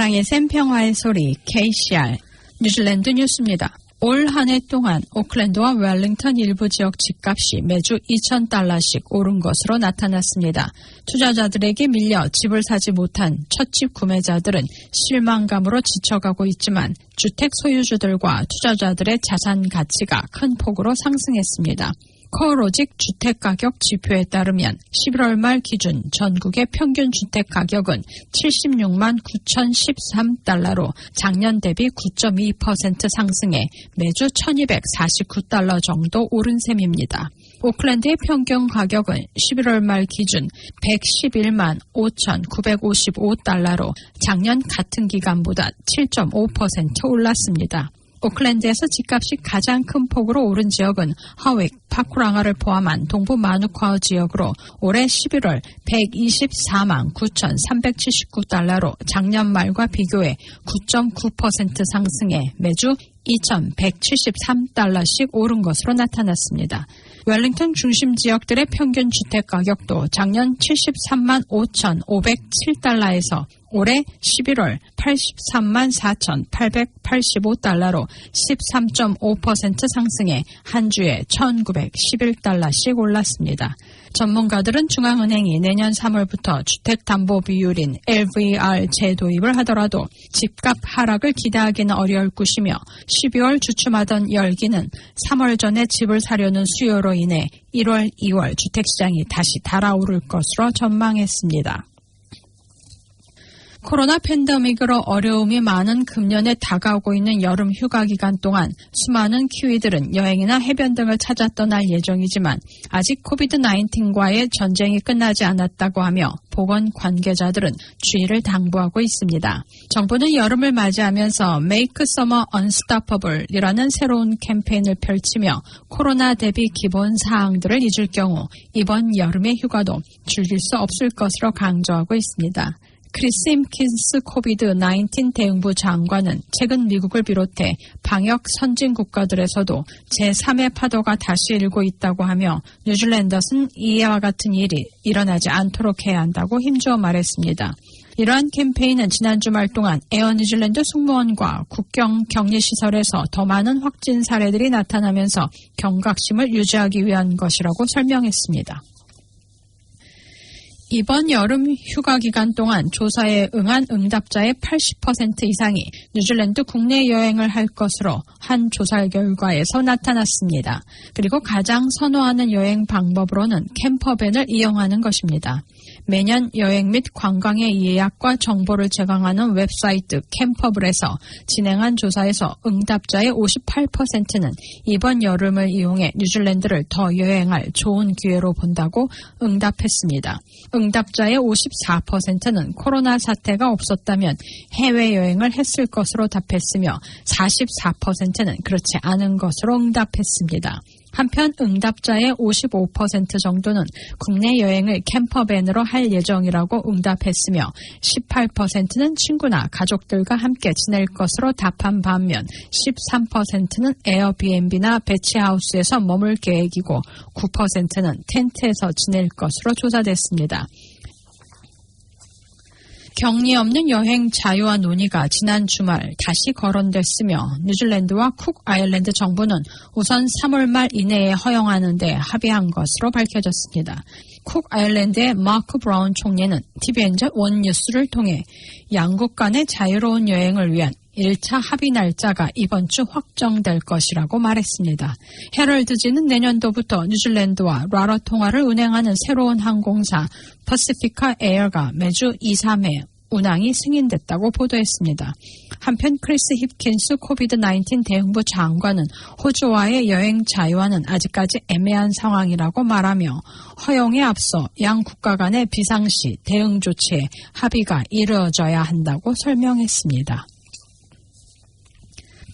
사랑의 샘 평화의 소리 KCR 뉴질랜드 뉴스입니다. 올 한 해 동안 오클랜드와 웰링턴 일부 지역 집값이 매주 2,000달러씩 오른 것으로 나타났습니다. 투자자들에게 밀려 집을 사지 못한 첫집 구매자들은 실망감으로 지쳐가고 있지만 주택 소유주들과 투자자들의 자산 가치가 큰 폭으로 상승했습니다. 코로직 주택가격 지표에 따르면 11월 말 기준 전국의 평균 주택가격은 76만 9,013달러로 작년 대비 9.2% 상승해 매주 1,249달러 정도 오른 셈입니다. 오클랜드의 평균 가격은 11월 말 기준 111만 5,955달러로 작년 같은 기간보다 7.5% 올랐습니다. 오클랜드에서 집값이 가장 큰 폭으로 오른 지역은 하윅, 파쿠랑아를 포함한 동부 마누카우 지역으로 올해 11월 124만 9,379달러로 작년 말과 비교해 9.9% 상승해 매주 2,173달러씩 오른 것으로 나타났습니다. 웰링턴 중심 지역들의 평균 주택 가격도 작년 73만 5,507달러에서 올해 11월 83만 4,885달러로 13.5% 상승해 한 주에 1,911달러씩 올랐습니다. 전문가들은 중앙은행이 내년 3월부터 주택담보 비율인 LVR 재도입을 하더라도 집값 하락을 기대하기는 어려울 것이며 12월 주춤하던 열기는 3월 전에 집을 사려는 수요로 인해 1월, 2월 주택시장이 다시 달아오를 것으로 전망했습니다. 코로나 팬데믹으로 어려움이 많은 금년에 다가오고 있는 여름 휴가 기간 동안 수많은 키위들은 여행이나 해변 등을 찾아 떠날 예정이지만 아직 코비드-19과의 전쟁이 끝나지 않았다고 하며 보건 관계자들은 주의를 당부하고 있습니다. 정부는 여름을 맞이하면서 Make Summer Unstoppable이라는 새로운 캠페인을 펼치며 코로나 대비 기본 사항들을 잊을 경우 이번 여름의 휴가도 즐길 수 없을 것으로 강조하고 있습니다. 크리스 임킨스 코비드-19 대응부 장관은 최근 미국을 비롯해 방역 선진 국가들에서도 제3의 파도가 다시 일고 있다고 하며 뉴질랜드는 이와 같은 일이 일어나지 않도록 해야 한다고 힘주어 말했습니다. 이러한 캠페인은 지난 주말 동안 에어 뉴질랜드 승무원과 국경 격리시설에서 더 많은 확진 사례들이 나타나면서 경각심을 유지하기 위한 것이라고 설명했습니다. 이번 여름 휴가 기간 동안 조사에 응한 응답자의 80% 이상이 뉴질랜드 국내 여행을 할 것으로 한 조사 결과에서 나타났습니다. 그리고 가장 선호하는 여행 방법으로는 캠퍼밴을 이용하는 것입니다. 매년 여행 및 관광의 예약과 정보를 제공하는 웹사이트 캠퍼블에서 진행한 조사에서 응답자의 58%는 이번 여름을 이용해 뉴질랜드를 더 여행할 좋은 기회로 본다고 응답했습니다. 응답자의 54%는 코로나 사태가 없었다면 해외여행을 했을 것으로 답했으며 44%는 그렇지 않은 것으로 응답했습니다. 한편 응답자의 55% 정도는 국내 여행을 캠퍼밴으로 할 예정이라고 응답했으며 18%는 친구나 가족들과 함께 지낼 것으로 답한 반면 13%는 에어비앤비나 배치하우스에서 머물 계획이고 9%는 텐트에서 지낼 것으로 조사됐습니다. 격리 없는 여행 자유화 논의가 지난 주말 다시 거론됐으며 뉴질랜드와 쿡 아일랜드 정부는 우선 3월 말 이내에 허용하는 데 합의한 것으로 밝혀졌습니다. 쿡 아일랜드의 마크 브라운 총리는 TVNZ 원뉴스를 통해 양국 간의 자유로운 여행을 위한 1차 합의 날짜가 이번 주 확정될 것이라고 말했습니다. 헤럴드지는 내년도부터 뉴질랜드와 라러 통화를 운행하는 새로운 항공사 퍼시피카 에어가 매주 2, 3회 운항이 승인됐다고 보도했습니다. 한편 크리스 힙킨스 코비드-19 대응부 장관은 호주와의 여행 자유화는 아직까지 애매한 상황이라고 말하며 허용에 앞서 양 국가 간의 비상시 대응 조치에 합의가 이루어져야 한다고 설명했습니다.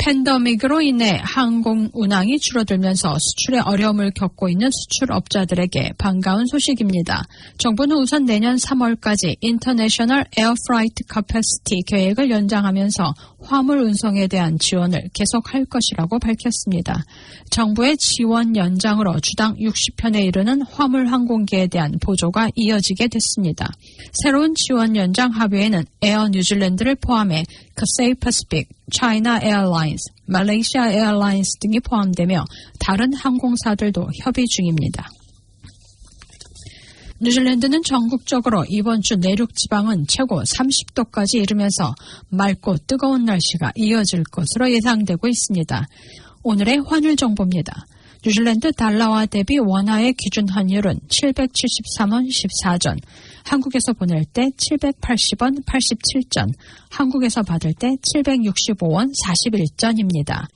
팬더믹으로 인해 항공 운항이 줄어들면서 수출에 어려움을 겪고 있는 수출업자들에게 반가운 소식입니다. 정부는 우선 내년 3월까지 인터내셔널 에어프라이트 카패시티 계획을 연장하면서 화물 운송에 대한 지원을 계속할 것이라고 밝혔습니다. 정부의 지원 연장으로 주당 60편에 이르는 화물 항공기에 대한 보조가 이어지게 됐습니다. 새로운 지원 연장 합의에는 에어 뉴질랜드를 포함해 그세이 퍼시픽, 차이나 에어라인스, 말레이시아 에어라인스 등이 포함되며 다른 항공사들도 협의 중입니다. 뉴질랜드는 전국적으로 이번 주 내륙 지방은 최고 30도까지 이르면서 맑고 뜨거운 날씨가 이어질 것으로 예상되고 있습니다. 오늘의 환율 정보입니다. 뉴질랜드 달러와 대비 원화의 기준 환율은 773원 14전, 한국에서 보낼 때 780원 87전, 한국에서 받을 때 765원 41전입니다.